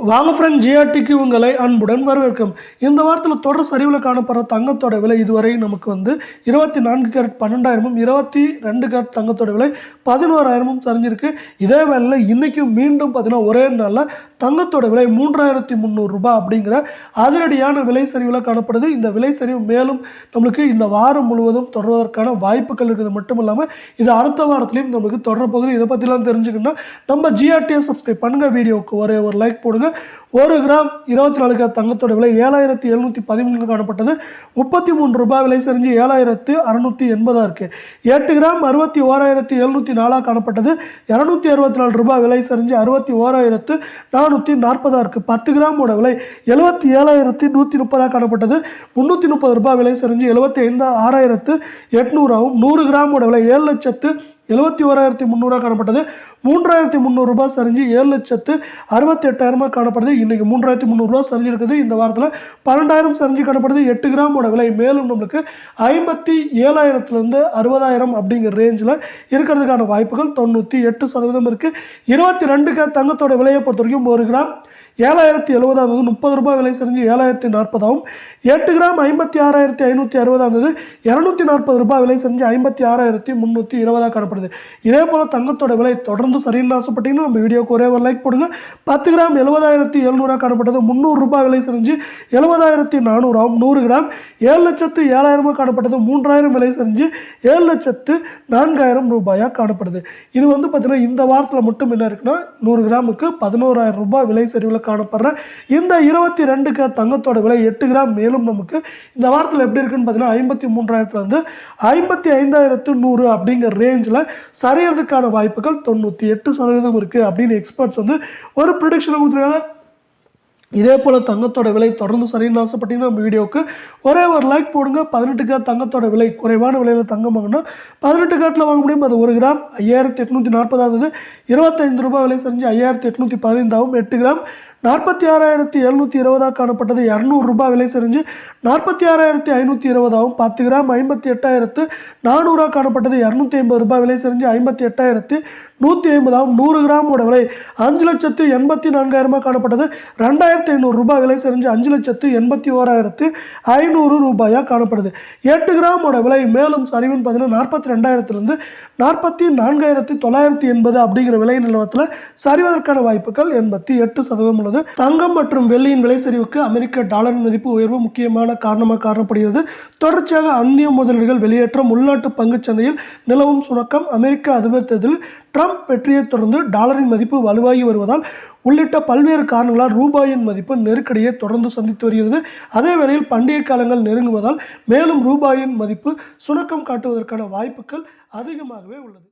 வாங்க ஃப்ரெண்ட் ஜிஆர்டிக்கு உங்களை அன்புடன் வரவேற்கும். இந்த வாரத்தில் தொடர் சரிவில் காணப்படுற தங்கத்தோட விலை இதுவரை நமக்கு வந்து இருபத்தி நான்கு கேரட் பன்னெண்டாயிரமும் இருபத்தி ரெண்டு கேரட் தங்கத்தோட விலை பதினோராயிரமும் சரிஞ்சிருக்கு. இதே வேலையில் இன்றைக்கும் மீண்டும் பார்த்தீங்கன்னா ஒரே நாளில் தங்கத்தோட விலை மூன்றாயிரத்தி முந்நூறுரூபா அப்படிங்கிற அதிரடியான விலை சரிவில் காணப்படுது. இந்த விலை சரிவு மேலும் நம்மளுக்கு இந்த வாரம் முழுவதும் தொடர்வதற்கான வாய்ப்புகள் இருக்குது. மட்டும் இல்லாமல் இது அடுத்த வாரத்துலையும் நம்மளுக்கு தொடர போகுது. இதை பற்றிலாம் தெரிஞ்சுக்கணும்னா நம்ம ஜிஆர்டியை சப்ஸ்கிரைப் பண்ணுங்கள் வீடியோவுக்கு ஒரே ஒரு லைக் போடுங்க. ஒரு கிராம் இருபத்தி நாலு கிராம் தங்கத்தோட விலை ஏழாயிரத்தி எழுநூற்றி பதிமூணு காணப்பட்டது. முப்பத்தி மூணு ரூபாய் விலை சரிஞ்சு ஏழாயிரத்து அறநூற்றி எண்பதாக இருக்குது எட்டு கிராம் அறுபத்தி ஓராயிரத்தி எழுநூற்றி நாலாக காணப்பட்டது. இரநூத்தி அறுபத்தி நாலு ரூபாய் விலை சரிஞ்சு அறுபத்தி ஓராயிரத்து நானூற்றி நாற்பதாக இருக்குது பத்து கிராமோட விலை எழுபத்தி ஏழாயிரத்தி நூற்றி முப்பதாக காணப்பட்டது. முந்நூற்றி முப்பது ரூபாய் விலை சரிஞ்சு எழுபத்தி ஐந்து ஆறாயிரத்து எட்நூறாகவும் நூறு கிராமோட விலை ஏழு லட்சத்து எழுபத்தி ஓராயிரத்தி முந்நூறுரூவா காணப்பட்டது. மூன்றாயிரத்தி முந்நூறுரூபா சரிஞ்சு ஏழு லட்சத்து அறுபத்தி எட்டாயிரமாக காணப்படுது. இன்றைக்கி மூன்றாயிரத்தி முந்நூறுரூவா சரிஞ்சிருக்குது. இந்த வாரத்தில் பன்னெண்டாயிரம் சரிஞ்சு காணப்படுது. எட்டு கிராமோட விலை மேலும் நம்மளுக்கு ஐம்பத்தி ஏழாயிரத்துலேருந்து அறுபதாயிரம் அப்படிங்கிற ரேஞ்சில் இருக்கிறதுக்கான வாய்ப்புகள் தொண்ணூற்றி எட்டு சதவீதம் இருக்குது இருபத்தி ரெண்டு தங்கத்தோட விலையை பொறுத்த வரைக்கும் ஒரு கிராம் ஏழாயிரத்தி எழுபதாவது முப்பது ரூபாய் விலை செஞ்சு ஏழாயிரத்தி நாற்பதாகவும் எட்டு கிராம் ஐம்பத்தி ஆறாயிரத்தி ஐநூற்றி அறுபதாக இருந்தது இரநூத்தி நாற்பது ரூபாய் விலை செஞ்சு ஐம்பத்தி ஆறாயிரத்தி முந்நூற்றி இருபதாக காணப்படுது. இதே போல் தங்கத்தோட விலை தொடர்ந்து சரின்னு ஆசைப்பட்டீங்கன்னா நம்ம வீடியோக்கு ஒரே ஒரு லைக் போடுங்க. பத்து கிராம் எழுபதாயிரத்தி எழுநூறாக காணப்பட்டது முந்நூறு ரூபாய் விலை செஞ்சு எழுபதாயிரத்தி நானூறாகவும் நூறு கிராம் ஏழு லட்சத்து ஏழாயிரமாக காணப்பட்டது மூன்றாயிரம் விலை செஞ்சு ஏழு லட்சத்து நான்காயிரம் ரூபாயாக காணப்படுது. இது வந்து பார்த்தீங்கன்னா இந்த வாரத்தில் மட்டும் என்ன இருக்குன்னா நூறு கிராமுக்கு பதினோராயிரம் ரூபாய் விலை சரிவில் காணப்படுற இந்த இருபத்தி ரெண்டு க தங்கத்தோட விலை எட்டு கிராம். மேலும் நமக்கு இந்த வாரத்தில் எப்படி இருக்குன்னு பார்த்தீங்கன்னா ஐம்பத்தி மூன்றாயிரத்துலேருந்து ஐம்பத்தி ஐந்தாயிரத்து நூறு அப்படிங்கிற ரேஞ்சில் சரியறதுக்கான வாய்ப்புகள் தொண்ணூற்றி எட்டு சதவீதம் இருக்குது அப்படின்னு எக்ஸ்பர்ட்ஸ் வந்து ஒரு ப்ரொடிக்ஷனை கொடுத்துருக்காங்க. இதே போல் தங்கத்தோட விலை தொடர்ந்து சரின்னு ஆசைப்பட்டீங்கன்னா நம்ம வீடியோவுக்கு ஒரே ஒரு லைக் போடுங்க. பதினெட்டு கிராம் தங்கத்தோட விலை குறைவான விலையில் தங்கம் வாங்கினா பதினெட்டு காட்டில் வாங்க முடியும். அது ஒரு கிராம். ஐயாயிரத்தி எட்நூற்றி நாற்பதாவது இருபத்தைந்து ரூபாய் விலை செஞ்சு ஐயாயிரத்தி எட்நூற்றி பதினைந்தாகவும் எட்டு கிராம். நாற்பத்தி ஆறாயிரத்தி எழுநூற்றி இருபதாக காணப்பட்டது. இரநூறு ரூபாய் விலை செறிஞ்சு நாற்பத்தி ஆறாயிரத்தி ஐநூற்றி இருபதாகவும் பத்து கிராம் ஐம்பத்தி எட்டாயிரத்து நானூறாக காணப்பட்டது. இரநூத்தி ஐம்பது ரூபாய் விலை செஞ்சு ஐம்பத்தி எட்டாயிரத்து நூற்றி ஐம்பதாகவும் நூறு கிராமோட விலை அஞ்சு லட்சத்து எண்பத்தி நான்காயிரமாக காணப்பட்டது. ரெண்டாயிரத்தி ஐநூறு ரூபாய் விலை செறிஞ்சு அஞ்சு லட்சத்து எண்பத்தி ஓராயிரத்து ஐநூறு ரூபாயாக காணப்படுது. எட்டு கிராமோட விலை மேலும் சரிவுன்னு பார்த்தீங்கன்னா நாற்பத்தி ரெண்டாயிரத்துலேருந்து நாற்பத்தி நான்காயிரத்தி தொள்ளாயிரத்தி எண்பது அப்படிங்கிற விலை நிலவரத்தில் சரிவதற்கான வாய்ப்புகள் எண்பத்தி எட்டு சதவீதம் உள்ளது தங்கம் மற்றும் வெள்ளியின் விலை சரிவுக்கு அமெரிக்க டாலரின் மதிப்பு உயர்வு முக்கியமான காரணமாக காரணப்படுகிறது தொடர்ச்சியாக அந்நிய முதலீடுகள் வெளியேற்றம் உள்நாட்டு பங்குச் சந்தையில் நிலவும் சுணக்கம் அமெரிக்க அதிபர் தேர்தலில் ட்ரம்ப் வெற்றியைத் தொடர்ந்து டாலரின் மதிப்பு வலுவாகி வருவதால் உள்ளிட்ட பல்வேறு காரணங்களால் ரூபாயின் மதிப்பு நெருக்கடியை தொடர்ந்து சந்தித்து வருகிறது. அதே வேளையில் பண்டிகை காலங்கள் நெருங்குவதால் மேலும் ரூபாயின் மதிப்பு சுணக்கம் காட்டுவதற்கான வாய்ப்புகள் அதிகமாகவே உள்ளது.